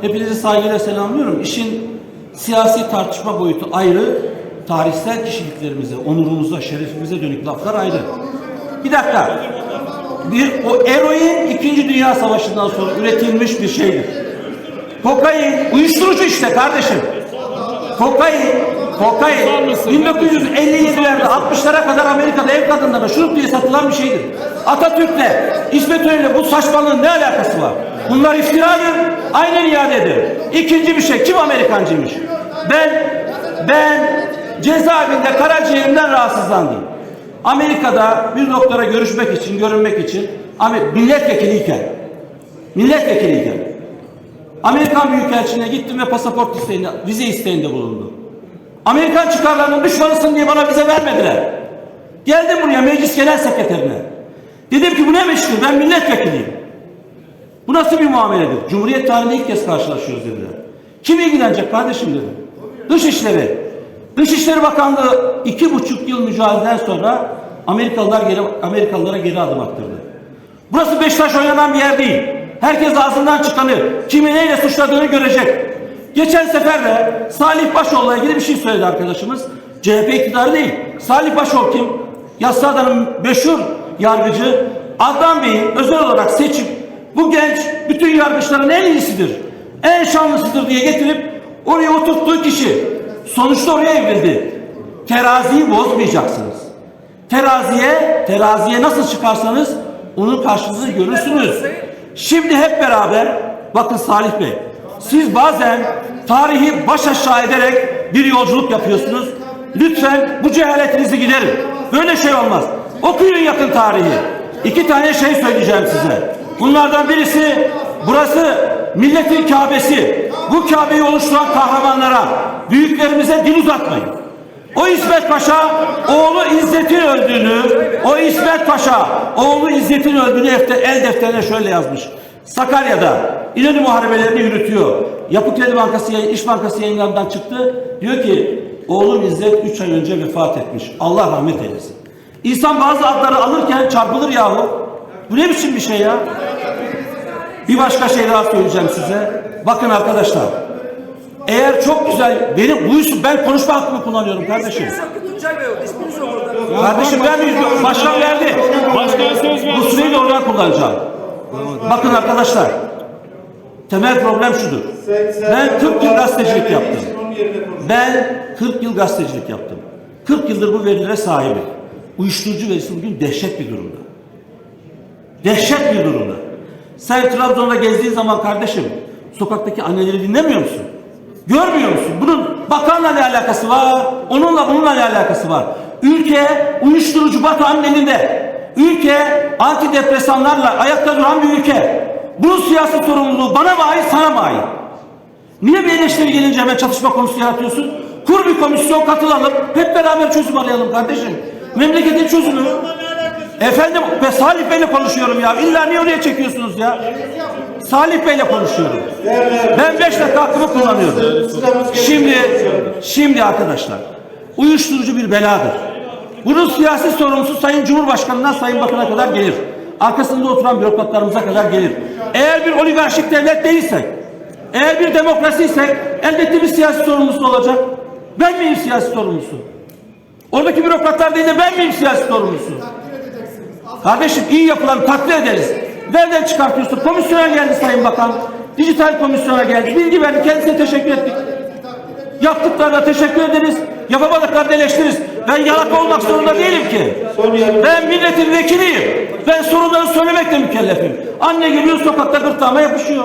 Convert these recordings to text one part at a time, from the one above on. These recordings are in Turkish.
Hepinizi saygıyla selamlıyorum. İşin siyasi tartışma boyutu ayrı, tarihsel kişiliklerimize, onurumuza, şerefimize dönük laflar ayrı. Bir dakika. Bir, o eroin 2. Dünya Savaşı'ndan sonra üretilmiş bir şeydir. Kokain, uyuşturucu işte kardeşim. Kokain, kokain 1957'lerde 60'lara kadar Amerika'da ev kadınlarına şurup diye satılan bir şeydir. Atatürk'le, İsmet İnönü'yle bu saçmalığın ne alakası var? Bunlar iftiradır, aynen iade ederim. İkinci bir şey, kim Amerikancıymış? Ben, ben cezaevinde karaciğerimden rahatsızlandım. Amerika'da bir doktora görüşmek için, görünmek için, Amer- milletvekiliyken, milletvekiliyken, Amerikan Büyükelçiliğine gittim ve pasaport isteğinde, vize isteğinde bulundum. Amerikan çıkarlarının düşmanısın diye bana vize vermediler. Geldim buraya meclis genel sekreterine. Dedim ki bu ne meşgul ben milletvekiliyim. Bu nasıl bir muameledir? Cumhuriyet tarihinde ilk kez karşılaşıyoruz dediler. Kim ilgilenecek kardeşim dedim. Dışişleri. Dışişleri Bakanlığı iki buçuk yıl mücadeleden sonra Amerikalılar geri, Amerikalılara geri adım attırdı. Burası Beşiktaş oynanan bir yer değil. Herkes ağzından çıkanı, kimi neyle suçladığını görecek. Geçen sefer de Salih Başoğlu'la ilgili bir şey söyledi arkadaşımız. CHP iktidarı değil. Salih Başoğlu kim? Yassıada'nın meşhur yargıcı Adnan Bey'i özel olarak seçip bu genç bütün yargıçların en iyisidir, en şanlısıdır diye getirip oraya oturttuğu kişi sonuçta oraya evrildi. Teraziyi bozmayacaksınız. Teraziye, teraziye nasıl çıkarsanız onun karşılığını görürsünüz. Şimdi hep beraber bakın Salih Bey siz bazen tarihi baş aşağı ederek bir yolculuk yapıyorsunuz. Lütfen bu cehaletinizi giderin. Böyle şey olmaz. Okuyun yakın tarihi. İki tane şey söyleyeceğim size. Bunlardan birisi burası milletin Kabe'si. Bu Kabe'yi oluşturan kahramanlara, büyüklerimize dil uzatmayın. O İsmet Paşa oğlu İzzet'in öldüğünü, o İsmet Paşa oğlu İzzet'in öldüğünü el defterine şöyle yazmış. Sakarya'da İnönü muharebelerini yürütüyor. Yapı Kredi Bankası, İş Bankası yayınlarından çıktı. Diyor ki oğlum İzzet 3 ay önce vefat etmiş. Allah rahmet eylesin. İnsan bazı adları alırken çarpılır yahu. Bu ne biçim bir şey ya? Bir başka şey daha söyleyeceğim size. Bakın arkadaşlar. Eğer çok güzel benim bu ben konuşma hakkımı kullanıyorum kardeşim. Kardeşim ben başkan verdi. Başkan söz verdi. Bu süreyi de oradan. Bakın arkadaşlar. Temel problem şudur. Ben 40 yıl gazetecilik yaptım. Ben 40 yıl gazetecilik yaptım. 40 yıldır bu verilere sahibi. Uyuşturucu verisi bugün dehşet bir durumda. Dehşet bir durumda. Sen Trabzon'da gezdiğin zaman kardeşim sokaktaki anneleri dinlemiyor musun? Görmüyor musun? Bunun bakanla ne alakası var? Onunla bununla ne alakası var? Ülke uyuşturucu bakanın elinde. Ülke antidepresanlarla ayakta duran bir ülke. Bunun siyasi sorumluluğu bana mı ait, sana mı ait? Niye bir eleştiri gelince hemen çatışma konusu yaratıyorsun? Kur bir komisyon katılalım, hep beraber çözüm arayalım kardeşim. Memleketin çözümü. Efendim, ben Salih Bey'le konuşuyorum ya. İlla niye oraya çekiyorsunuz ya? Salih Bey'le konuşuyorum. Ben beş dakika hakkımı kullanıyorum. Şimdi, şimdi arkadaşlar, uyuşturucu bir beladır. Bunun siyasi sorumlusu Sayın Cumhurbaşkanı'ndan Sayın Bakan'a kadar gelir. Arkasında oturan bürokratlarımıza kadar gelir. Eğer bir oligarşik devlet değilsek, eğer bir demokrasiysek elbette bir siyasi sorumlusu olacak. Ben miyim siyasi sorumlusu? Oradaki bürokratlar değil de ben miyim siyasi sorumlusu? Kardeşim iyi yapılan takdir ederiz. Nereden çıkartıyorsun? Komisyona geldi Sayın Bakan. Dijital komisyona geldi. Bilgi verdi. Kendisine teşekkür ettik. Yaptıklarına teşekkür ederiz. Yapamadıklarını eleştiririz. Ben yalaka olmak zorunda değilim ki. Ben milletin vekiliyim. Ben sorunları söylemekle mükellefim. Anne geliyor sokakta gırtlağıma yapışıyor.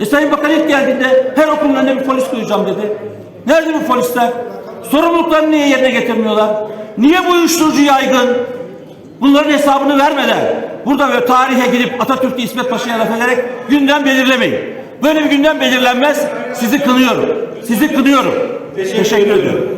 E Sayın Bakan ilk geldiğinde her okulun önüne bir polis koyacağım dedi. Nerede bu polisler? Sorumluluklarını niye yerine getirmiyorlar? Niye bu uyuşturucu yaygın? Bunların hesabını vermeden burada böyle tarihe girip Atatürk'ü İsmet Paşa'ya laf ederek gündem belirlemeyin. Böyle bir gündem belirlenmez. Sizi kınıyorum. Sizi kınıyorum. Teşekkür ediyorum.